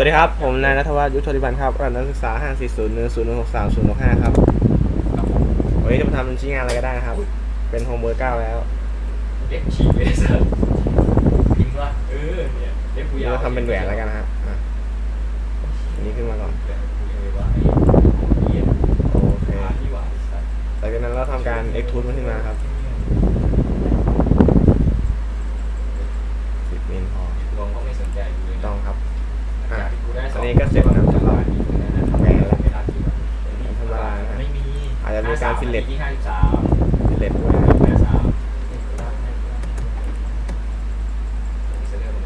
วัสดีครับ ผมนายนัทวัฒน์ยุทธธิบันครับรหัสนักศึกษา 5 4 0 1 0 1 6 3 0 6 5 ครับ วันนี้จะมาทำชิ้นงานอะไรก็ได้นะครับ เป็นโฮมเวิร์กเก้าแล้วเล็บฉีกเลยสัสพิมพ์ว่าเออเนี่ยเล็บกูยาวเราทำเป็นแหวนแล้วกันนะฮะอะอันนี้ขึ้นมาก่อนแหวนกูเลยว่าไอ้เหี้ยโอเคหาที่ว่าไอ้สัสหลังจากนั้นเราทำการ extrude มันขึ้นมาครับ10มิลพอลงก็ไม่สนใจ นนี้ก็เสร็จนะครับจังหวะนี้นะแหวนแล้วไม่ทันคิดว่าธรรมดานะไม่มีอาจจะมีการ fillet ที่ห้าสิบสามเล็ดด้วยนะห้าสามเสร็จแล้วมัน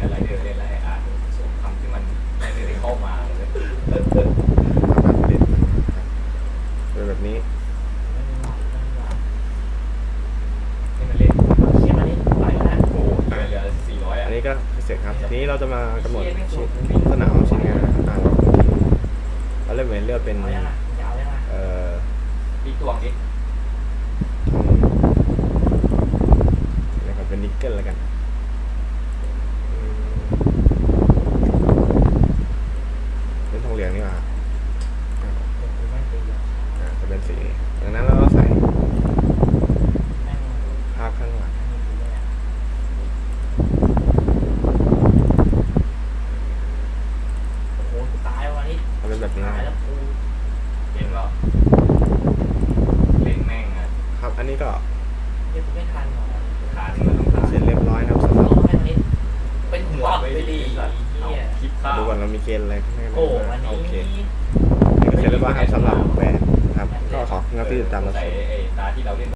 อะไรเดือดอะไรอ่านส่งคำที่มันไม่ได้เข้ามาเลยทำการผลิตนะครับเป็นแบบนี้นี่มันเล่นเชี่ยมันเล่นไปแล้วนะโอ้โหเหลือสี่ร้อยอะ อั นนี้ก็เสร็จครับ ทีนี้เราจะมากำหนดชิ้นลักษณะของชิ้นงานนะครับอ่าเราเราเริ่มเหมือนเลือกเป็นเอายังอะจะเอายังอะเอ่อพี่ตวงดิทองนะครับเป็นนิกเกิลแล้วกันอืมเป็นทองเหลืองนี่หว่าอ่าเดี๋ยวกูไม่ตีอะอ่าจะเป็นสีนี้ดังนั้นเราก็ใส่ แม่ง ภาพข้างหลัง อันนี้ดีเลยอะโอ้โหกูตายวันนี้ จะ เป็นแบบนี้ตายแล้วกูเห็นว่าเล่นแม่งอะครับ อันนี้ก็เดี๋ยวกูไม่ทันหรอกขาดมันต้องขาดเสร็จเรียบร้อยนะครับสำหเอารับให้วันนี้เป็นหัวไปดีเอาเฮียคลิปข้าวดูก่อนเรามีเกณฑ์อะไรข้างในไหมโอ้วันนี้โอเคนี่ก็เสร็จเรียบร้อยครับสำหรับแหวนครับ ก็ขอคุณครับที่ติดตามรับใส่ชมไอ้ตาที่เราเล่น